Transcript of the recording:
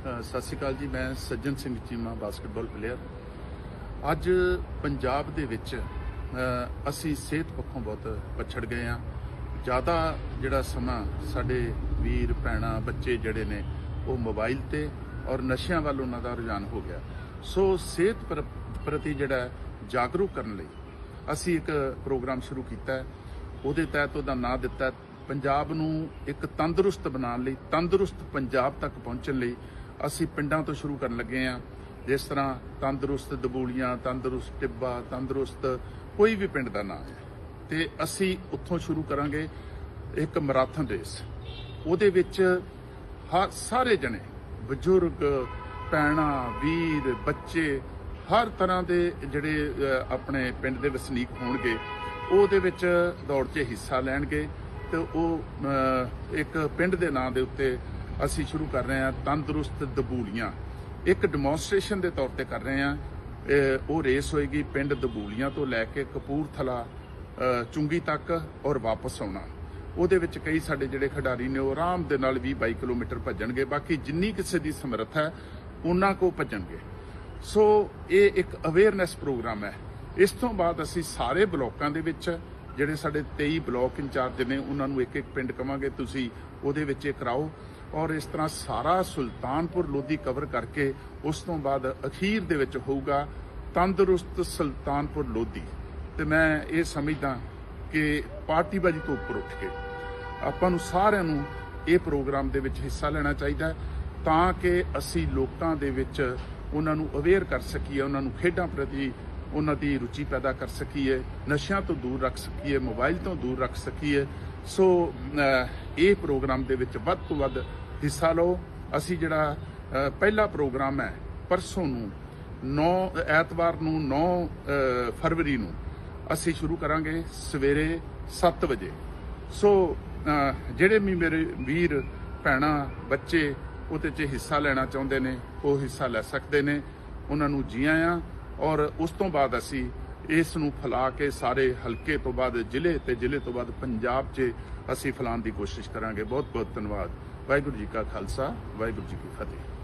ਸਤਿ ਸ਼੍ਰੀ ਅਕਾਲ ਜੀ, ਮੈਂ ਸੱਜਣ ਸਿੰਘ ਚੀਮਾ ਬਾਸਕਟਬਾਲ ਪਲੇਅਰ ਅੱਜ ਪੰਜਾਬ ਦੇ ਵਿੱਚ ਅਸੀਂ ਸਿਹਤ ਪੱਖੋਂ ਬਹੁਤ ਪਛੜ ਗਏ ਆ ਜ਼ਿਆਦਾ ਜਿਹੜਾ ਸਮਾਂ ਸਾਡੇ ਵੀਰ, ਭੈਣਾਂ, ਬੱਚੇ ਜਿਹੜੇ ਨੇ, ਉਹ ਮੋਬਾਈਲ ਤੇ ਔਰ ਨਸ਼ਿਆਂ ਵੱਲ ਉਹਨਾਂ ਦਾ ਰੁਝਾਨ ਹੋ ਗਿਆ। ਸੋ ਸਿਹਤ ਪ੍ਰ- ਪ੍ਰਤੀ ਜਿਹੜਾ ਜਾਗਰੂਕ ਕਰਨ ਲਈ ਅਸੀਂ ਇੱਕ ਪ੍ਰੋਗਰਾਮ ਸ਼ੁਰੂ ਕੀਤਾ ਹੈ। ਉਹਦੇ ਤਹਿਤ ਉਹਦਾ ਨਾਂ ਦਿੱਤਾ ਪੰਜਾਬ ਨੂੰ ਇੱਕ ਤੰਦਰੁਸਤ ਬਣਾਉਣ ਲਈ, ਤੰਦਰੁਸਤ ਪੰਜਾਬ ਤੱਕ ਪਹੁੰਚਣ ਲਈ ਅਸੀਂ ਪਿੰਡਾਂ ਤੋਂ ਸ਼ੁਰੂ ਕਰਨ ਲੱਗੇ ਹਾਂ। ਜਿਸ ਤਰ੍ਹਾਂ ਤੰਦਰੁਸਤ ਦਬੂਲੀਆਂ, ਤੰਦਰੁਸਤ ਟਿੱਬਾ, ਤੰਦਰੁਸਤ ਕੋਈ ਵੀ ਪਿੰਡ ਦਾ ਨਾਂ ਹੈ। ਤੇ ਅਸੀਂ ਉੱਥੋਂ ਸ਼ੁਰੂ ਕਰਾਂਗੇ ਇੱਕ ਮੈਰਾਥਨ ਰੇਸ। ਉਹਦੇ ਵਿੱਚ ਹਰ ਸਾਰੇ ਜਣੇ, ਬਜ਼ੁਰਗ, ਭੈਣਾਂ, ਵੀਰ, ਬੱਚੇ, ਹਰ ਤਰ੍ਹਾਂ ਦੇ ਜਿਹੜੇ ਆਪਣੇ ਪਿੰਡ ਦੇ ਵਸਨੀਕ ਹੋਣਗੇ, ਉਹਦੇ ਵਿੱਚ ਦੌੜ 'ਚ ਹਿੱਸਾ ਲੈਣਗੇ ਤੇ ਉਹ ਇੱਕ ਪਿੰਡ ਦੇ ਨਾਂ ਦੇ ਉੱਤੇ ਅਸੀਂ ਸ਼ੁਰੂ ਕਰ ਰਹੇ ਹਾਂ ਤੰਦਰੁਸਤ ਦਬੂਲੀਆਂ। ਇੱਕ ਡੈਮੋਨਸਟ੍ਰੇਸ਼ਨ ਦੇ ਤੌਰ ਤੇ ਕਰ ਰਹੇ ਹਾਂ। ਉਹ ਰੇਸ ਹੋਏਗੀ ਪਿੰਡ ਦਬੂਲੀਆਂ ਤੋਂ ਲੈ ਕੇ ਕਪੂਰਥਲਾ ਚੁੰਗੀ ਤੱਕ ਔਰ ਵਾਪਸ ਆਉਣਾ। ਉਹਦੇ ਵਿੱਚ ਕਈ ਸਾਡੇ ਜਿਹੜੇ ਖਿਡਾਰੀ ਨੇ ਉਹ ਆਰਾਮ ਦੇ ਨਾਲ 20 22 ਕਿਲੋਮੀਟਰ ਭੱਜਣਗੇ। ਬਾਕੀ ਜਿੰਨੀ ਕਿਸੇ ਦੀ ਸਮਰੱਥਾ ਹੈ, ਉਹਨਾਂ ਕੋ ਭੱਜਣਗੇ। ਸੋ ਇਹ ਇੱਕ ਅਵੇਅਰਨੈਸ ਪ੍ਰੋਗਰਾਮ ਹੈ। ਇਸ ਤੋਂ ਬਾਅਦ ਅਸੀਂ ਸਾਰੇ ਬਲਾਕਾਂ ਦੇ ਵਿੱਚ ਜਿਹੜੇ ਸਾਡੇ 23 ਬਲਾਕ ਇੰਚਾਰਜ ਨੇ, ਉਹਨਾਂ ਨੂੰ ਇੱਕ ਇੱਕ ਪਿੰਡ ਕਵਾਂਗੇ। ਤੁਸੀਂ ਉਹਦੇ ਵਿੱਚ ਇਹ ਕਰਾਓ। ਔਰ ਇਸ ਤਰ੍ਹਾਂ ਸਾਰਾ ਸੁਲਤਾਨਪੁਰ ਲੋਧੀ ਕਵਰ ਕਰਕੇ ਉਸ ਤੋਂ ਬਾਅਦ ਅਖੀਰ ਦੇ ਵਿੱਚ ਹੋਊਗਾ ਤੰਦਰੁਸਤ ਸੁਲਤਾਨਪੁਰ ਲੋਧੀ। ਤੇ ਮੈਂ ਇਹ ਸਮਝਦਾ ਕਿ ਪਾਰਟੀਬਾਜ਼ੀ ਤੋਂ ਉੱਪਰ ਉੱਠ ਕੇ ਆਪਾਂ ਨੂੰ ਸਾਰਿਆਂ ਨੂੰ ਇਹ ਪ੍ਰੋਗਰਾਮ ਦੇ ਵਿੱਚ ਹਿੱਸਾ ਲੈਣਾ ਚਾਹੀਦਾ ਤਾਂ ਕਿ ਅਸੀਂ ਲੋਕਾਂ ਦੇ ਵਿੱਚ ਉਹਨਾਂ ਨੂੰ ਅਵੇਅਰ ਕਰ ਸਕੀਏ, ਉਹਨਾਂ ਨੂੰ ਖੇਡਾਂ ਪ੍ਰਤੀ ਉਹਨਾਂ ਦੀ ਰੁਚੀ ਪੈਦਾ ਕਰ ਸਕੀਏ, ਨਸ਼ਿਆਂ ਤੋਂ ਦੂਰ ਰੱਖ ਸਕੀਏ, ਮੋਬਾਈਲ ਤੋਂ ਦੂਰ ਰੱਖ ਸਕੀਏ। ਸੋ ਇਹ ਪ੍ਰੋਗਰਾਮ ਦੇ ਵਿੱਚ ਵੱਧ ਤੋਂ ਵੱਧ ਹਿੱਸਾ ਲਓ। ਅਸੀਂ ਜਿਹੜਾ ਪਹਿਲਾ ਪ੍ਰੋਗਰਾਮ ਹੈ, ਪਰਸੋਂ ਨੂੰ 9 ਐਤਵਾਰ ਨੂੰ 9 ਫਰਵਰੀ ਨੂੰ ਅਸੀਂ ਸ਼ੁਰੂ ਕਰਾਂਗੇ ਸਵੇਰੇ 7 ਵਜੇ। ਸੋ ਜਿਹੜੇ ਵੀ ਮੇਰੇ ਵੀਰ, ਭੈਣਾਂ, ਬੱਚੇ ਉਹਦੇ 'ਚ ਹਿੱਸਾ ਲੈਣਾ ਚਾਹੁੰਦੇ ਨੇ, ਉਹ ਹਿੱਸਾ ਲੈ ਸਕਦੇ ਨੇ। ਉਹਨਾਂ ਨੂੰ ਜੀ ਆਇਆਂ। ਔਰ ਉਸ ਤੋਂ ਬਾਅਦ ਅਸੀਂ ਇਸ ਨੂੰ ਫੈਲਾ ਕੇ ਸਾਰੇ ਹਲਕੇ ਤੋਂ ਬਾਅਦ ਜ਼ਿਲ੍ਹੇ ਤੇ ਜ਼ਿਲ੍ਹੇ ਤੋਂ ਬਾਅਦ ਪੰਜਾਬ 'ਚ ਅਸੀਂ ਫੈਲਾਉਣ ਦੀ ਕੋਸ਼ਿਸ਼ ਕਰਾਂਗੇ। ਬਹੁਤ ਬਹੁਤ ਧੰਨਵਾਦ। ਵਾਹਿਗੁਰੂ ਜੀ ਕਾ ਖਾਲਸਾ, ਵਾਹਿਗੁਰੂ ਜੀ ਕੀ ਫਤਿਹ।